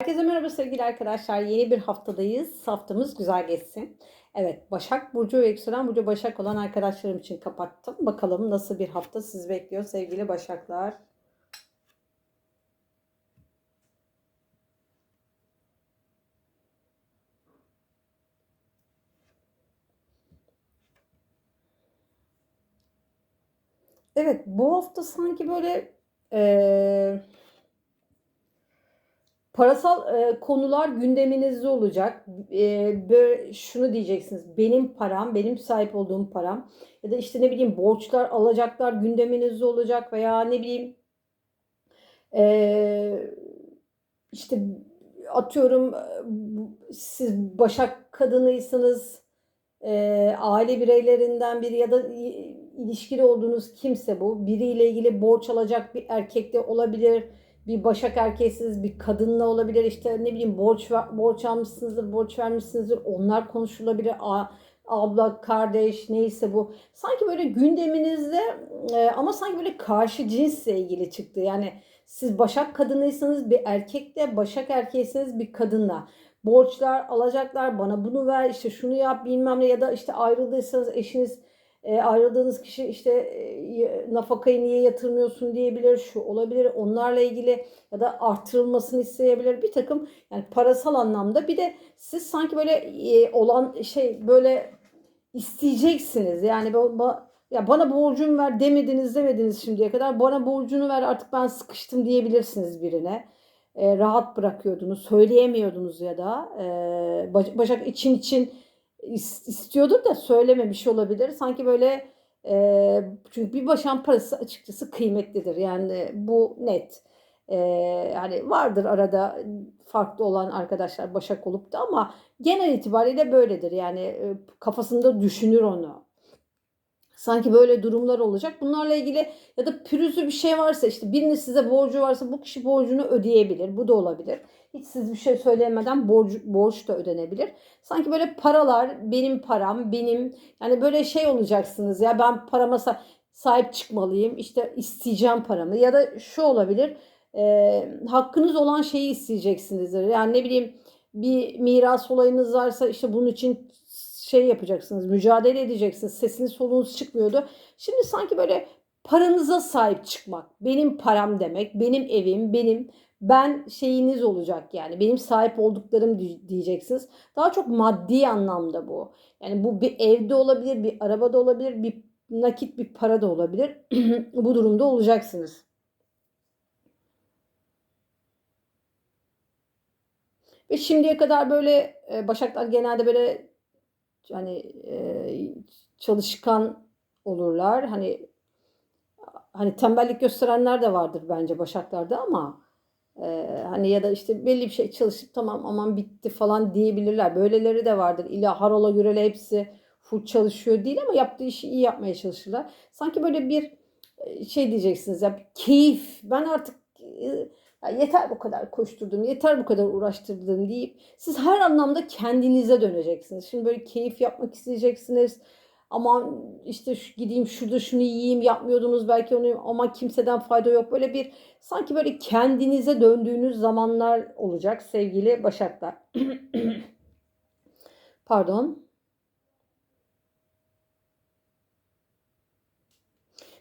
Herkese merhaba sevgili arkadaşlar. Yeni bir haftadayız. Haftamız güzel geçsin. Evet, Başak Burcu ve Yükselen Burcu Başak olan arkadaşlarım için kapattım. Bakalım nasıl bir hafta sizi bekliyor sevgili Başaklar. Evet, bu hafta sanki böyle eee, parasal eee, konular gündeminizde olacak. Eee, böyle şunu diyeceksiniz. Benim param, benim sahip olduğum param ya da işte ne bileyim borçlar, alacaklar gündeminizde olacak veya ne bileyim eee, işte atıyorum e, siz Başak kadınıysanız e, aile bireylerinden biri ya da ilişkili olduğunuz kimse bu. Biriyle ilgili borç alacak bir erkek de olabilir. Bir başak erkeğsiniz, bir kadınla olabilir. İşte ne bileyim borç borç almışsınızdır, borç vermişsinizdir. Onlar konuşulabilir. A- abla, kardeş neyse bu. Sanki böyle gündeminizde e, ama sanki böyle karşı cinsle ilgili çıktı. Yani siz başak kadınıysanız bir erkekle, başak erkeğisiniz bir kadınla borçlar alacaklar bana bunu ver işte şunu yap bilmem ne ya da işte ayrıldıysanız eşiniz e, ayrıldığınız kişi işte e, nafakayı niye yatırmıyorsun diyebilir şu olabilir onlarla ilgili ya da artırılmasını isteyebilir. Bir takım yani parasal anlamda bir de siz sanki böyle e, olan şey böyle isteyeceksiniz. Yani bu- ya bana borcumu ver demediniz demediniz şimdiye kadar. Bana borcunu ver artık ben sıkıştım diyebilirsiniz birine. E, rahat bırakıyordunuz, söyleyemiyordunuz ya da e, Baş- Başak için için istiyordur da söylememiş olabilir. Sanki böyle e, çünkü bir başan parası açıkçası kıymetlidir. Yani bu net. E, yani vardır arada farklı olan arkadaşlar Başak olup da ama genel itibariyle böyledir. Yani e, kafasında düşünür onu. Sanki böyle durumlar olacak. Bunlarla ilgili ya da pürüzlü bir şey varsa işte birinin size borcu varsa bu kişi borcunu ödeyebilir. Bu da olabilir. Hiç siz bir şey söyleyemeden borç, borç da ödenebilir. Sanki böyle paralar benim param, benim yani böyle şey olacaksınız ya ben parama sa- sahip çıkmalıyım. işte isteyeceğim paramı ya da şu olabilir. e, hakkınız olan şeyi isteyeceksinizdir. Yani ne bileyim bir miras olayınız varsa işte bunun için şey yapacaksınız, mücadele edeceksiniz. Sesiniz soluğunuz çıkmıyordu. Şimdi sanki böyle paranıza sahip çıkmak, benim param demek, benim evim, benim ben şeyiniz olacak yani. Benim sahip olduklarım di- diyeceksiniz. Daha çok maddi anlamda bu. Yani bu bir evde olabilir, bir arabada olabilir, bir nakit bir para da olabilir. Bu durumda olacaksınız. Ve şimdiye kadar böyle e, Başaklar genelde böyle hani e, çalışkan olurlar. Hani hani tembellik gösterenler de vardır bence Başaklarda ama e, hani ya da işte belli bir şey çalışıp tamam aman bitti falan diyebilirler. Böyleleri de vardır. İlla harola gürele hepsi full çalışıyor değil ama yaptığı işi iyi yapmaya çalışırlar. Sanki böyle bir e, şey diyeceksiniz ya keyif. Ben artık e, ya yeter bu kadar koşturdum, yeter bu kadar uğraştırdım deyip siz her anlamda kendinize döneceksiniz. Şimdi böyle keyif yapmak isteyeceksiniz. Aman işte şu, gideyim şurada şunu yiyeyim yapmıyordunuz belki onu ama kimseden fayda yok. Böyle bir sanki böyle kendinize döndüğünüz zamanlar olacak sevgili Başaklar. Pardon.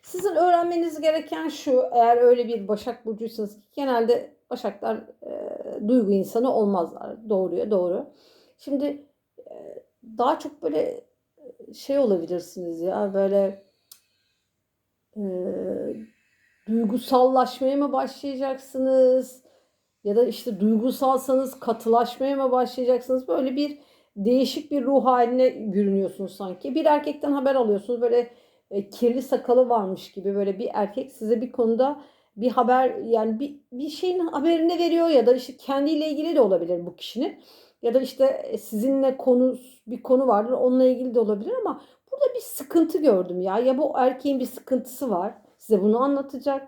Sizin öğrenmeniz gereken şu, eğer öyle bir Başak Burcuysanız, genelde Başaklar e, duygu insanı olmazlar. Doğruya doğru. Şimdi e, daha çok böyle şey olabilirsiniz ya, böyle e, duygusallaşmaya mı başlayacaksınız? Ya da işte duygusalsanız katılaşmaya mı başlayacaksınız? Böyle bir değişik bir ruh haline bürünüyorsunuz sanki. Bir erkekten haber alıyorsunuz. Böyle e, kirli sakalı varmış gibi böyle bir erkek size bir konuda bir haber yani bir, bir şeyin haberini veriyor ya da işte kendiyle ilgili de olabilir bu kişinin. Ya da işte e, sizinle konu bir konu vardır onunla ilgili de olabilir ama burada bir sıkıntı gördüm ya. Ya bu erkeğin bir sıkıntısı var. Size bunu anlatacak.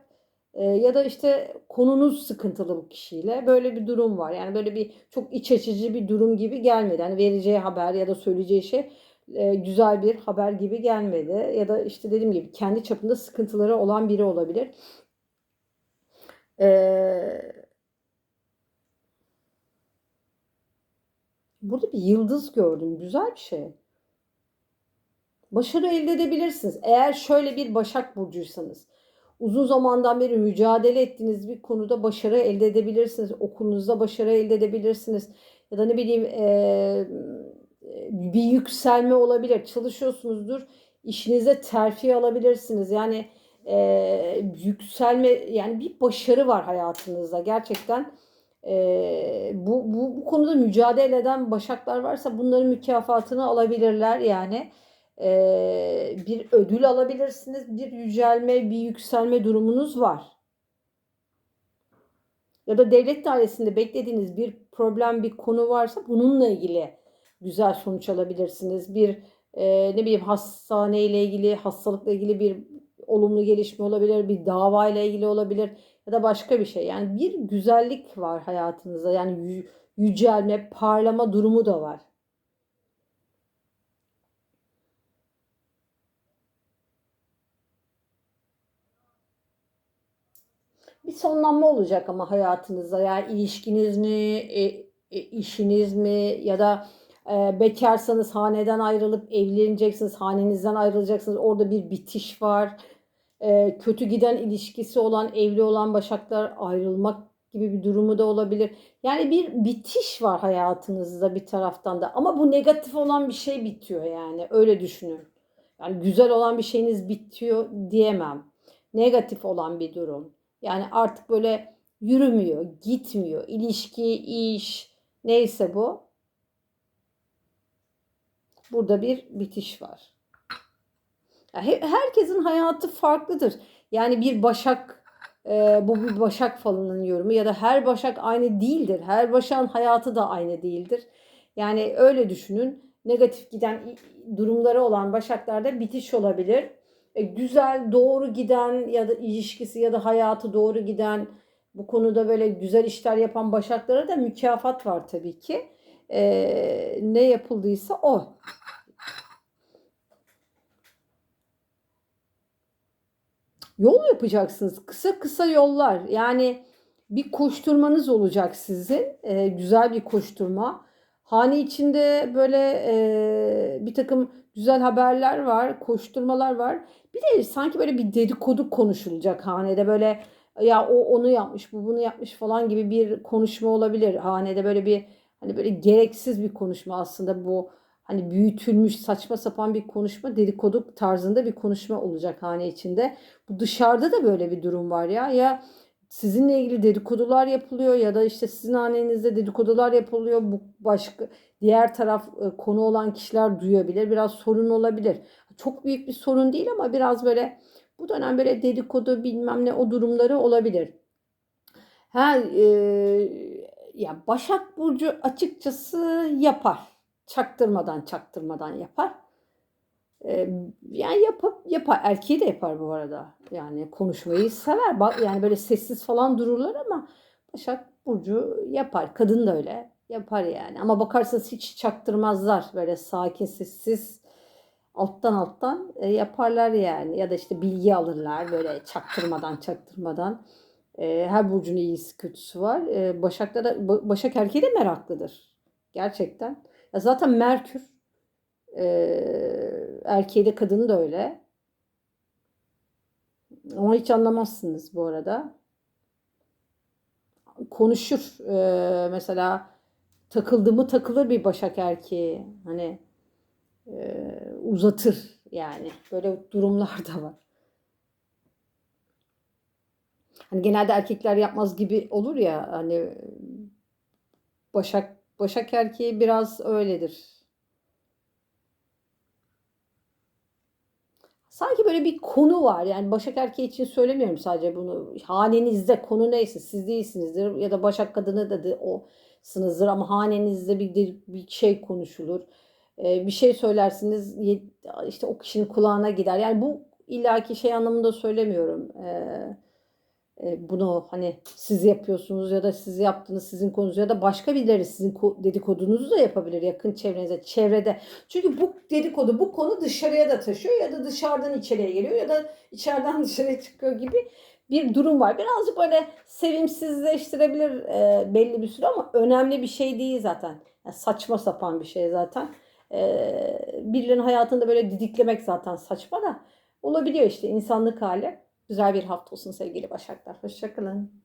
E, ya da işte konunuz sıkıntılı bu kişiyle. Böyle bir durum var. Yani böyle bir çok iç açıcı bir durum gibi gelmedi. Yani vereceği haber ya da söyleyeceği şey e, güzel bir haber gibi gelmedi. Ya da işte dediğim gibi kendi çapında sıkıntıları olan biri olabilir. E, Burada bir yıldız gördüm. Güzel bir şey. Başarı elde edebilirsiniz. Eğer şöyle bir Başak Burcuysanız. Uzun zamandan beri mücadele ettiğiniz bir konuda başarı elde edebilirsiniz. Okulunuzda başarı elde edebilirsiniz. Ya da ne bileyim eee, bir yükselme olabilir. Çalışıyorsunuzdur. İşinize terfi alabilirsiniz. Yani eee, yükselme yani bir başarı var hayatınızda. Gerçekten eee, bu, bu, bu konuda mücadele eden başaklar varsa bunların mükafatını alabilirler. Yani eee, bir ödül alabilirsiniz. Bir yücelme, bir yükselme durumunuz var. Ya da devlet dairesinde beklediğiniz bir problem, bir konu varsa bununla ilgili güzel sonuç alabilirsiniz. Bir e, ne bileyim hastane ile ilgili, hastalıkla ilgili bir olumlu gelişme olabilir, bir dava ile ilgili olabilir ya da başka bir şey. Yani bir güzellik var hayatınızda. Yani yü- yücelme, parlama durumu da var. Bir sonlanma olacak ama hayatınızda. Yani ilişkiniz mi, e, e, işiniz mi ya da e, bekarsanız haneden ayrılıp evleneceksiniz, hanenizden ayrılacaksınız. Orada bir bitiş var. E, kötü giden ilişkisi olan, evli olan başaklar ayrılmak gibi bir durumu da olabilir. Yani bir bitiş var hayatınızda bir taraftan da. Ama bu negatif olan bir şey bitiyor yani. Öyle düşünün. Yani güzel olan bir şeyiniz bitiyor diyemem. Negatif olan bir durum. Yani artık böyle yürümüyor, gitmiyor. İlişki, iş, neyse bu. Burada bir bitiş var. Herkesin hayatı farklıdır. Yani bir başak, e, bu bir başak falının yorumu ya da her başak aynı değildir. Her başakın hayatı da aynı değildir. Yani öyle düşünün. Negatif giden durumları olan başaklarda bitiş olabilir. E, güzel, doğru giden ya da ilişkisi ya da hayatı doğru giden bu konuda böyle güzel işler yapan başaklara da mükafat var tabii ki. E, ne yapıldıysa o. Yol yapacaksınız. Kısa kısa yollar. Yani bir koşturmanız olacak sizin. Ee, güzel bir koşturma. Hane içinde böyle e, bir takım güzel haberler var, koşturmalar var. Bir de sanki böyle bir dedikodu konuşulacak hanede böyle ya o onu yapmış, bu bunu yapmış falan gibi bir konuşma olabilir. Hanede böyle bir hani böyle gereksiz bir konuşma aslında bu hani büyütülmüş saçma sapan bir konuşma dedikodu tarzında bir konuşma olacak hane içinde. Bu dışarıda da böyle bir durum var ya. Ya sizinle ilgili dedikodular yapılıyor ya da işte sizin hanenizde dedikodular yapılıyor. Bu başka diğer taraf e, konu olan kişiler duyabilir. Biraz sorun olabilir. Çok büyük bir sorun değil ama biraz böyle bu dönem böyle dedikodu bilmem ne o durumları olabilir. Ha, e, ya Başak Burcu açıkçası yapar. Çaktırmadan çaktırmadan yapar. Ee, yani yapıp yapar. Erkeği de yapar bu arada. Yani konuşmayı sever. Bak yani böyle sessiz falan dururlar ama Başak Burcu yapar. Kadın da öyle. Yapar yani. Ama bakarsanız hiç çaktırmazlar. Böyle sakin sessiz alttan alttan e, yaparlar yani. Ya da işte bilgi alırlar böyle çaktırmadan çaktırmadan. E, her burcun iyisi kötüsü var. E, Başak'ta da Ba- Başak erkeği de meraklıdır. Gerçekten. Ya zaten Merkür e, erkeği de kadını da öyle. Ama hiç anlamazsınız bu arada. Konuşur. E, mesela takıldı mı takılır bir Başak erkeği. Hani e, uzatır yani. Böyle durumlar da var. Hani genelde erkekler yapmaz gibi olur ya hani Başak Başak erkeği biraz öyledir. Sanki böyle bir konu var. Yani Başak erkeği için söylemiyorum sadece bunu. Hanenizde konu neyse siz değilsinizdir ya da Başak kadını da de, o sınızdır ama hanenizde bir, bir şey konuşulur. Ee, bir şey söylersiniz işte o kişinin kulağına gider. Yani bu illaki şey anlamında söylemiyorum. Ee, bunu hani siz yapıyorsunuz ya da siz yaptınız sizin konunuz ya da başka birileri sizin ko- dedikodunuzu da yapabilir yakın çevrenize, çevrede. Çünkü bu dedikodu, bu konu dışarıya da taşıyor ya da dışarıdan içeriye geliyor ya da içeriden dışarıya çıkıyor gibi bir durum var. Birazcık böyle sevimsizleştirebilir e, belli bir süre ama önemli bir şey değil zaten. Yani saçma sapan bir şey zaten. E, birilerinin hayatında böyle didiklemek zaten saçma da olabiliyor işte insanlık hali. Güzel bir hafta olsun sevgili Başaklar. Hoşçakalın.